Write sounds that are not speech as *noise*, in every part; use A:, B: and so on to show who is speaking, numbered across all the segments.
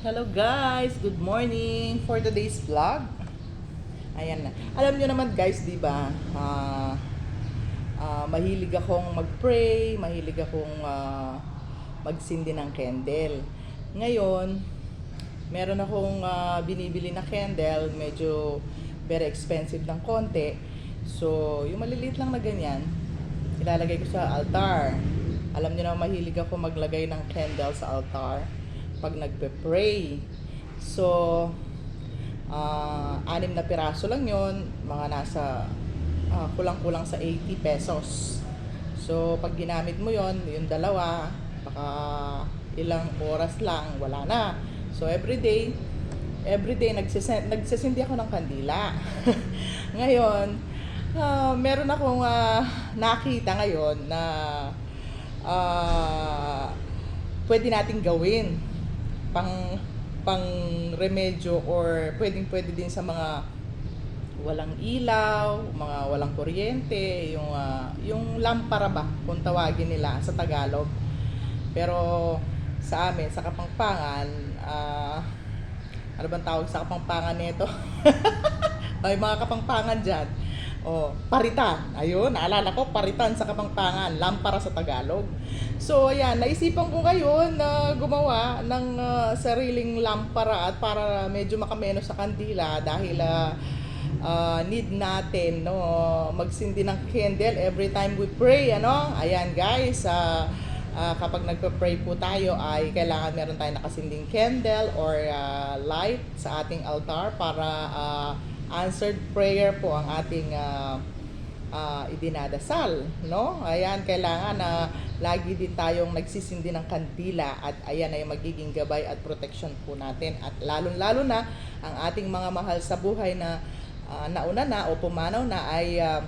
A: Hello guys, good morning for today's vlog. Ayan na. Alam niyo naman guys, 'di ba? ah, ah, mahilig akong mag-pray, mahilig akong ah, magsindi ng candle. Ngayon, meron akong ah, binibili na candle, medyo very expensive ng konti. So, yung maliliit lang na ganyan, ilalagay ko sa altar. Alam niyo na mahilig ako maglagay ng candle sa altar pag nagpe-pray. So, ah, anim na piraso lang yon mga nasa ah, kulang-kulang sa 80 pesos. So, pag ginamit mo yon yung dalawa, baka ilang oras lang, wala na. So, everyday, everyday nagsisend, nagsisindi ako ng kandila. *laughs* ngayon, ah, meron akong ah, nakita ngayon na ah, pwede nating gawin pang pang remedyo or pwedeng pwede din sa mga walang ilaw, mga walang kuryente, yung ah, yung lampara ba kung tawagin nila sa Tagalog. Pero sa amin sa Kapampangan, ah, ano bang tawag sa Kapampangan nito? *laughs* Ay mga Kapampangan diyan. Oh, paritan. Ayun, naalala ko, paritan sa Kapampangan, lampara sa Tagalog. So, ayan, naisipan ko ngayon na gumawa ng ah, sariling lampara at para medyo makameno sa kandila dahil ah, ah, need natin no magsindi ng candle every time we pray ano ayan guys ah, ah, kapag nagpe-pray po tayo ay kailangan meron tayong nakasinding candle or ah, light sa ating altar para ah, answered prayer po ang ating ah, ah, idinadasal, no? Ayan, kailangan na lagi din tayong nagsisindi ng kandila at ayan ay magiging gabay at protection po natin at lalong-lalo na ang ating mga mahal sa buhay na ah, nauna na o pumanaw na ay ah,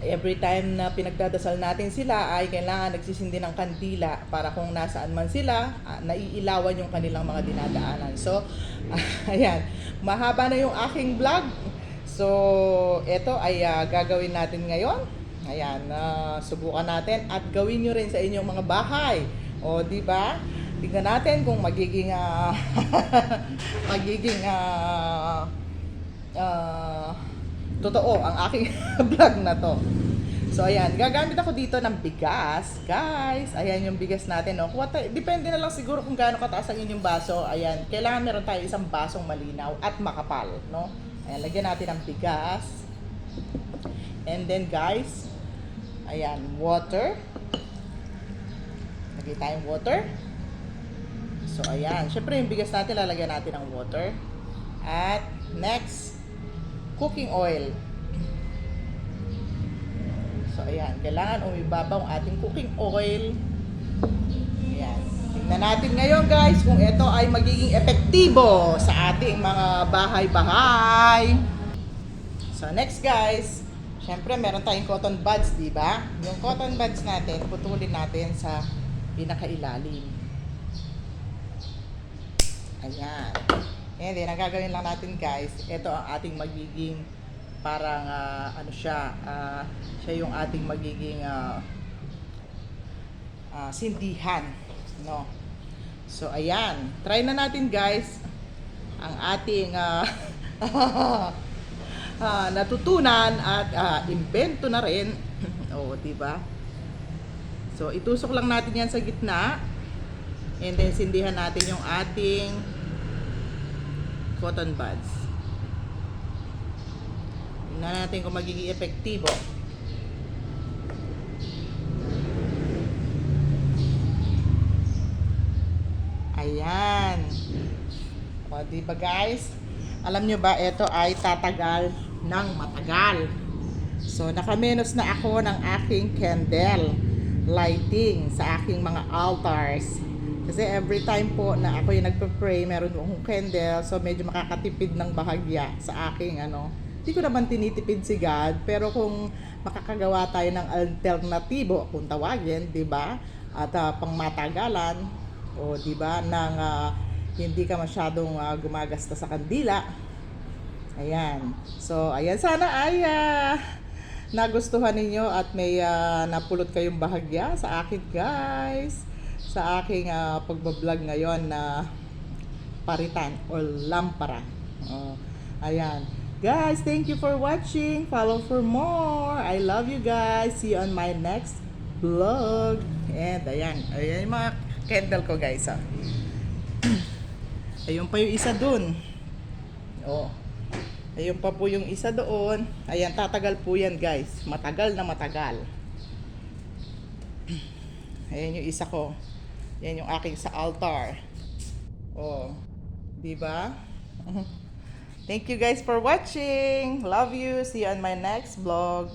A: every time na pinagdadasal natin sila ay kailangan nagsisindi ng kandila para kung nasaan man sila, ah, naiilawan yung kanilang mga dinadaanan. So, *laughs* ayan, mahaba na yung aking vlog. So, ito ay ah, gagawin natin ngayon. Ayan, ah, subukan natin at gawin nyo rin sa inyong mga bahay. O, di ba? Tingnan natin kung magiging ah, *laughs* magiging ah, ah, totoo ang aking *laughs* vlog na to. So ayan, gagamit ako dito ng bigas. Guys, ayan yung bigas natin. No? Kuha tayo, depende na lang siguro kung gaano kataas ang inyong baso. Ayan, kailangan meron tayo isang basong malinaw at makapal. No? Ayan, lagyan natin ng bigas. And then guys, ayan, water. Lagay tayong water. So ayan, syempre yung bigas natin lalagyan natin ng water. At next, cooking oil. So, ayan. Kailangan umibabaw ang ating cooking oil. Ayan. Tingnan natin ngayon guys kung ito ay magiging epektibo sa ating mga bahay-bahay. So, next guys. Siyempre, meron tayong cotton buds, di ba? Yung cotton buds natin, putulin natin sa pinakailalim. Ayan. And then, ang gagawin lang natin guys, ito ang ating magiging parang ah, ano siya, ah, siya yung ating magiging ah, ah, sindihan, no? So, ayan. Try na natin guys ang ating ah, *laughs* ah, natutunan at ah, invento na rin. *clears throat* Oo, di ba? So, itusok lang natin yan sa gitna. And then, sindihan natin yung ating cotton buds. Tingnan natin kung magiging epektibo. Ayan. O, di ba guys? Alam nyo ba, ito ay tatagal ng matagal. So, nakamenos na ako ng aking candle lighting sa aking mga altars. Kasi every time po na ako yung nagpe-pray, meron akong candle, so medyo makakatipid ng bahagya sa aking ano. Hindi ko naman tinitipid si God, pero kung makakagawa tayo ng alternatibo, kung tawagin, di ba? At ah, pangmatagalan, o di ba, nang ah, hindi ka masyadong ah, gumagasta sa kandila. Ayan. So, ayan sana ay ah, nagustuhan ninyo at may ah, napulot kayong bahagya sa akin guys sa aking ah, pagbablog ngayon na paritan or lampara. Oh, ayan. Guys, thank you for watching. Follow for more. I love you guys. See you on my next vlog. And ayan, ayan yung mga candle ko guys. Ah. Ayun pa yung isa dun. Oh. Ayun pa po yung isa doon. Ayan, tatagal po yan guys. Matagal na matagal. Ayan yung isa ko. Yan yung aking sa altar. Oh. Di ba? *laughs* Thank you guys for watching. Love you. See you on my next vlog.